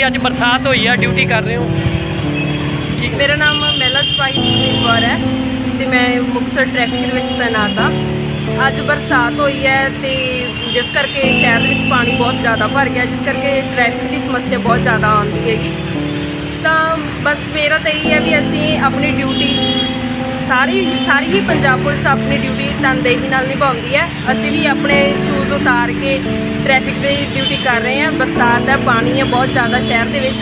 ਜੀ ਅੱਜ ਬਰਸਾਤ ਹੋਈ ਆ ਡਿਊਟੀ ਕਰ ਰਹੇ ਹੋ? ਠੀਕ ਮੇਰਾ ਨਾਮ ਮਹਿਲਾ ਸਿਪਾਹੀ ਸੁਖਮੀਤ ਕੌਰ ਹੈ ਤੇ ਮੈਂ ਮੁਕਤਸਰ ਟ੍ਰੈਫਿਕ ਦੇ ਵਿੱਚ ਤੈਨਾਤ ਹਾਂ। ਅੱਜ ਬਰਸਾਤ ਹੋਈ ਹੈ ਤੇ ਜਿਸ ਕਰਕੇ ਸ਼ਹਿਰ ਦੇ ਵਿੱਚ ਪਾਣੀ ਬਹੁਤ ਜ਼ਿਆਦਾ ਭਰ ਗਿਆ, ਜਿਸ ਕਰਕੇ ਟ੍ਰੈਫਿਕ ਦੀ ਸਮੱਸਿਆ ਬਹੁਤ ਜ਼ਿਆਦਾ ਆਉਂਦੀ ਹੈਗੀ। ਤਾਂ ਬਸ ਮੇਰਾ ਤਾਂ ਇਹ ਹੈ ਵੀ ਅਸੀਂ ਆਪਣੀ ਡਿਊਟੀ ਸਾਰੀ ਸਾਰੀ ਹੀ ਪੰਜਾਬ ਪੁਲਿਸ ਆਪਣੀ ਡਿਊਟੀ ਤਨਦੇਹੀ ਨਾਲ ਨਿਭਾਉਂਦੀ ਹੈ। ਅਸੀਂ ਵੀ ਆਪਣੇ ਸ਼ੂਜ਼ ਉਤਾਰ ਕੇ ਟ੍ਰੈਫਿਕ ਦੀ ਡਿਊਟੀ ਕਰ ਰਹੇ ਹਾਂ। ਬਰਸਾਤ ਹੈ, ਪਾਣੀ ਹੈ ਬਹੁਤ ਜ਼ਿਆਦਾ ਸ਼ਹਿਰ ਦੇ ਵਿੱਚ।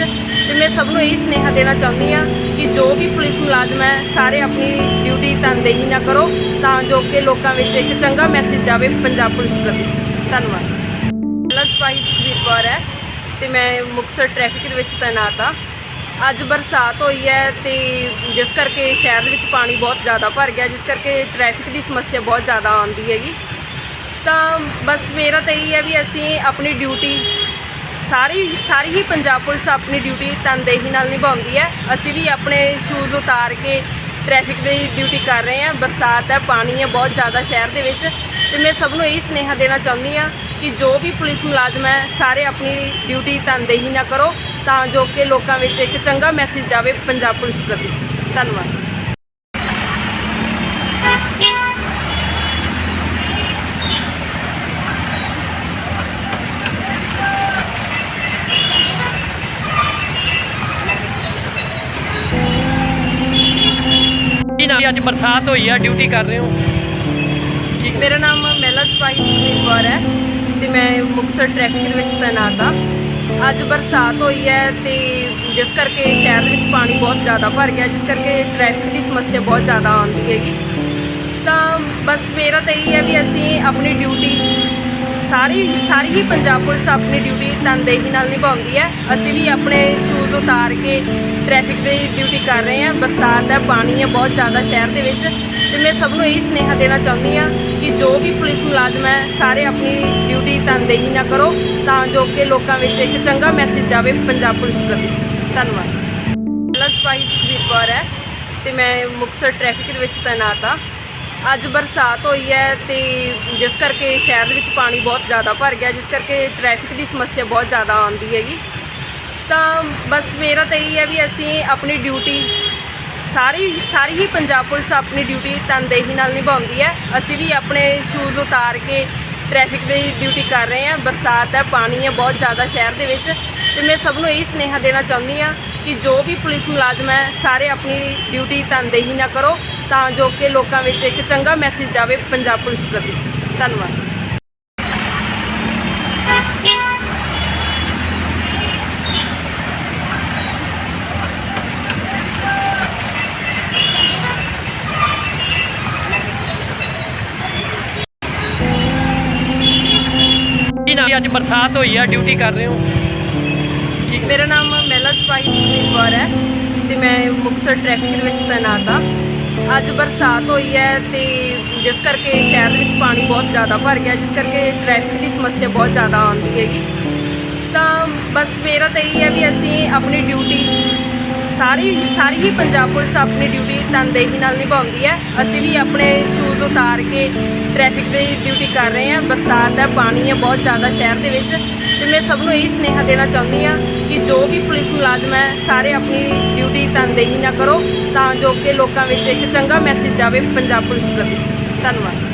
ਤੇ ਮੈਂ ਸਭ ਨੂੰ ਇਹ ਸੁਨੇਹਾ ਦੇਣਾ ਚਾਹੁੰਦੀ ਹਾਂ ਕਿ ਜੋ ਵੀ ਪੁਲਿਸ ਮੁਲਾਜ਼ਮ ਹੈ, ਸਾਰੇ ਆਪਣੀ ਡਿਊਟੀ ਤਨਦੇਹੀ ਨਾਲ ਕਰੋ ਤਾਂ ਜੋ ਕਿ ਲੋਕਾਂ ਵਿੱਚ ਇੱਕ ਚੰਗਾ ਮੈਸੇਜ ਜਾਵੇ ਪੰਜਾਬ ਪੁਲਿਸ ਪ੍ਰਤੀ। ਧੰਨਵਾਦ। ਮੇਰਾ ਸਿਪਾਹੀ ਸੁਖਬੀਰ ਕੌਰ ਹੈ ਤੇ ਮੈਂ ਮੁਕਤਸਰ ਟ੍ਰੈਫਿਕ ਦੇ ਵਿੱਚ ਤੈਨਾਤ ਹਾਂ। ਅੱਜ ਬਰਸਾਤ ਹੋਈ ਹੈ ਤੇ ਜਿਸ ਕਰਕੇ ਸ਼ਹਿਰ ਦੇ ਵਿੱਚ ਪਾਣੀ ਬਹੁਤ ਜ਼ਿਆਦਾ ਭਰ ਗਿਆ, ਜਿਸ ਕਰਕੇ ਟ੍ਰੈਫਿਕ ਦੀ ਸਮੱਸਿਆ ਬਹੁਤ ਜ਼ਿਆਦਾ ਆਉਂਦੀ ਹੈਗੀ। ਤਾਂ ਬਸ ਮੇਰਾ ਤਾਂ ਇਹ ਹੈ ਵੀ ਅਸੀਂ ਆਪਣੀ ਡਿਊਟੀ ਸਾਰੀ ਸਾਰੀ ਹੀ ਪੰਜਾਬ ਪੁਲਿਸ ਆਪਣੀ ਡਿਊਟੀ ਤਨਦੇਹੀ ਨਾਲ ਨਿਭਾਉਂਦੀ ਹੈ। ਅਸੀਂ ਵੀ ਆਪਣੇ ਸ਼ੂਜ਼ ਉਤਾਰ ਕੇ ਟ੍ਰੈਫਿਕ ਦੀ ਡਿਊਟੀ ਕਰ ਰਹੇ ਹਾਂ। ਬਰਸਾਤ ਹੈ ਪਾਣੀ ਹੈ ਬਹੁਤ ਜ਼ਿਆਦਾ ਸ਼ਹਿਰ ਦੇ ਵਿੱਚ ਤੇ ਮੈਂ ਸਭ ਨੂੰ ਇਹ ਸੁਨੇਹਾ ਦੇਣਾ ਚਾਹੁੰਦੀ ਹਾਂ ਕਿ ਜੋ ਵੀ ਪੁਲਿਸ ਮੁਲਾਜ਼ਮ ਹੈ, ਸਾਰੇ ਆਪਣੀ ਡਿਊਟੀ ਤਨਦੇਹੀ ਨਾਲ ਕਰੋ। ਤਾਂ ਜੋ ਕਿ ਲੋਕਾਂ ਵਿੱਚ ਇੱਕ ਚੰਗਾ ਮੈਸੇਜ ਜਾਵੇ ਪੰਜਾਬ ਪੁਲਿਸ ਪ੍ਰਤੀ। ਧੰਨਵਾਦ। ਅੱਜ ਬਰਸਾਤ ਹੋਈ ਆ ਡਿਊਟੀ ਕਰ ਰਹੇ ਹੋ? ਠੀਕ? ਮੇਰਾ ਨਾਮ ਮਹਿਲਾ ਸਿਪਾਹੀ ਸੁਖਮੀਤ ਕੌਰ ਹੈ ਤੇ ਮੈਂ ਮੁਕਤਸਰ ਟ੍ਰੈਫਿਕ ਦੇ ਵਿੱਚ ਤੈਨਾਤ ਹਾਂ। ਅੱਜ ਬਰਸਾਤ ਹੋਈ ਹੈ ਤੇ ਜਿਸ ਕਰਕੇ ਸ਼ਹਿਰ ਦੇ ਵਿੱਚ ਪਾਣੀ ਬਹੁਤ ਜ਼ਿਆਦਾ ਭਰ ਗਿਆ, ਜਿਸ ਕਰਕੇ ਟ੍ਰੈਫਿਕ ਦੀ ਸਮੱਸਿਆ ਬਹੁਤ ਜ਼ਿਆਦਾ ਆਉਂਦੀ ਹੈਗੀ। ਤਾਂ ਬਸ ਮੇਰਾ ਤਾਂ ਇਹ ਹੈ ਵੀ ਅਸੀਂ ਆਪਣੀ ਡਿਊਟੀ ਸਾਰੀ ਸਾਰੀ ਹੀ ਪੰਜਾਬ ਪੁਲਿਸ ਆਪਣੀ ਡਿਊਟੀ ਤਨਦੇਹੀ ਨਾਲ ਨਿਭਾਉਂਦੀ ਹੈ। ਅਸੀਂ ਵੀ ਆਪਣੇ ਸ਼ੂਜ਼ ਉਤਾਰ ਕੇ ਟ੍ਰੈਫਿਕ ਦੀ ਡਿਊਟੀ ਕਰ ਰਹੇ ਹਾਂ। ਬਰਸਾਤ ਹੈ ਪਾਣੀ ਹੈ ਬਹੁਤ ਜ਼ਿਆਦਾ ਸ਼ਹਿਰ ਦੇ ਵਿੱਚ ਤੇ ਮੈਂ ਸਭ ਨੂੰ ਇਹ ਸੁਨੇਹਾ ਦੇਣਾ ਚਾਹੁੰਦੀ ਹਾਂ ਕਿ ਜੋ ਵੀ ਪੁਲਿਸ ਮੁਲਾਜ਼ਮ ਹੈ, ਸਾਰੇ ਆਪਣੀ ਡਿਊਟੀ ਤਨਦੇਹੀ ਨਾਲ ਕਰੋ ਤਾਂ ਜੋ ਕਿ ਲੋਕਾਂ ਵਿੱਚ ਇੱਕ ਚੰਗਾ ਮੈਸੇਜ ਜਾਵੇ ਪੰਜਾਬ ਪੁਲਿਸ ਪ੍ਰਤੀ। ਧੰਨਵਾਦ। ਮੇਰਾ ਸਿਪਾਹੀ ਸੁਖਬੀਰ ਕੌਰ ਹੈ ਤੇ ਮੈਂ ਮੁਕਤਸਰ ਟ੍ਰੈਫਿਕ ਦੇ ਵਿੱਚ ਤੈਨਾਤ ਹਾਂ। ਅੱਜ ਬਰਸਾਤ ਹੋਈ ਹੈ ਤੇ ਜਿਸ ਕਰਕੇ ਸ਼ਹਿਰ ਦੇ ਵਿੱਚ ਪਾਣੀ ਬਹੁਤ ਜ਼ਿਆਦਾ ਭਰ ਗਿਆ, ਜਿਸ ਕਰਕੇ ਟ੍ਰੈਫਿਕ ਦੀ ਸਮੱਸਿਆ ਬਹੁਤ ਜ਼ਿਆਦਾ ਆਉਂਦੀ ਹੈਗੀ। ਤਾਂ ਬਸ ਮੇਰਾ ਤਾਂ ਇਹ ਹੈ ਵੀ ਅਸੀਂ ਆਪਣੀ ਡਿਊਟੀ ਸਾਰੀ ਸਾਰੀ ਹੀ ਪੰਜਾਬ ਪੁਲਿਸ ਆਪਣੀ ਡਿਊਟੀ ਤਨਦੇਹੀ ਨਾਲ ਨਿਭਾਉਂਦੀ ਹੈ। ਅਸੀਂ ਵੀ ਆਪਣੇ ਸ਼ੂਜ਼ ਉਤਾਰ ਕੇ ਟ੍ਰੈਫਿਕ ਦੀ ਡਿਊਟੀ ਕਰ ਰਹੇ ਹਾਂ। ਬਰਸਾਤ ਹੈ, ਪਾਣੀ ਹੈ ਬਹੁਤ ਜ਼ਿਆਦਾ ਸ਼ਹਿਰ ਦੇ ਵਿੱਚ। ਤੇ ਮੈਂ ਸਭ ਨੂੰ ਇਹ ਸੁਨੇਹਾ ਦੇਣਾ ਚਾਹੁੰਦੀ ਹਾਂ ਕਿ ਜੋ ਵੀ ਪੁਲਿਸ ਮੁਲਾਜ਼ਮ ਹੈ, ਸਾਰੇ ਆਪਣੀ ਡਿਊਟੀ ਤਨਦੇਹੀ ਨਾਲ ਕਰੋ। ਤਾਂ ਜੋ ਕਿ ਲੋਕਾਂ ਵਿੱਚ ਇੱਕ ਚੰਗਾ ਮੈਸੇਜ ਜਾਵੇ ਪੰਜਾਬ ਪੁਲਿਸ ਪ੍ਰਤੀ। ਧੰਨਵਾਦ। ਅੱਜ ਬਰਸਾਤ ਹੋਈ ਆ ਡਿਊਟੀ ਕਰ ਰਹੇ ਹੋ? ਠੀਕ ਮੇਰਾ ਨਾਮ ਮਹਿਲਾ ਸਿਪਾਹੀ ਸੁਖਮੀਤ ਕੌਰ ਹੈ ਤੇ ਮੈਂ ਮੁਕਤਸਰ ਟ੍ਰੈਫਿਕ ਵਿੱਚ ਤੈਨਾਤ ਹਾਂ। ਅੱਜ ਬਰਸਾਤ ਹੋਈ ਹੈ ਤੇ ਜਿਸ ਕਰਕੇ ਸ਼ਹਿਰ ਵਿੱਚ ਪਾਣੀ ਬਹੁਤ ਜ਼ਿਆਦਾ ਭਰ ਗਿਆ, ਜਿਸ ਕਰਕੇ ਟ੍ਰੈਫਿਕ ਦੀ ਸਮੱਸਿਆ ਬਹੁਤ ਜ਼ਿਆਦਾ ਆਉਂਦੀ ਹੈਗੀ। ਤਾਂ ਬਸ ਮੇਰਾ ਤਾਂ ਇਹੀ ਹੈ ਵੀ ਅਸੀਂ ਆਪਣੀ ਡਿਊਟੀ ਸਾਰੀ ਸਾਰੀ ਹੀ ਪੰਜਾਬ ਪੁਲਿਸ ਆਪਣੀ ਡਿਊਟੀ ਤਨਦੇਹੀ ਨਾਲ ਨਿਭਾਉਂਦੀ ਹੈ। ਅਸੀਂ ਵੀ ਆਪਣੇ ਸ਼ੂਜ਼ ਉਤਾਰ ਕੇ ਟ੍ਰੈਫਿਕ ਦੀ ਡਿਊਟੀ ਕਰ ਰਹੇ ਹਾਂ। ਬਰਸਾਤ ਹੈ, ਪਾਣੀ ਹੈ ਬਹੁਤ ਜ਼ਿਆਦਾ ਸ਼ਹਿਰ ਦੇ ਵਿੱਚ। ਤੇ ਮੈਂ ਸਭ ਨੂੰ ਇਹ ਸੁਨੇਹਾ ਦੇਣਾ ਚਾਹੁੰਦੀ ਹਾਂ ਕਿ ਜੋ ਵੀ ਪੁਲਿਸ ਮੁਲਾਜ਼ਮ ਹੈ, ਸਾਰੇ ਆਪਣੀ ਤਨਦੇਹੀ ਨਾ ਕਰੋ ਤਾਂ ਜੋ ਕਿ ਲੋਕਾਂ ਵਿੱਚ ਇੱਕ ਚੰਗਾ ਮੈਸੇਜ ਜਾਵੇ ਪੰਜਾਬ ਪੁਲਿਸ ਪ੍ਰਤੀ। ਧੰਨਵਾਦ।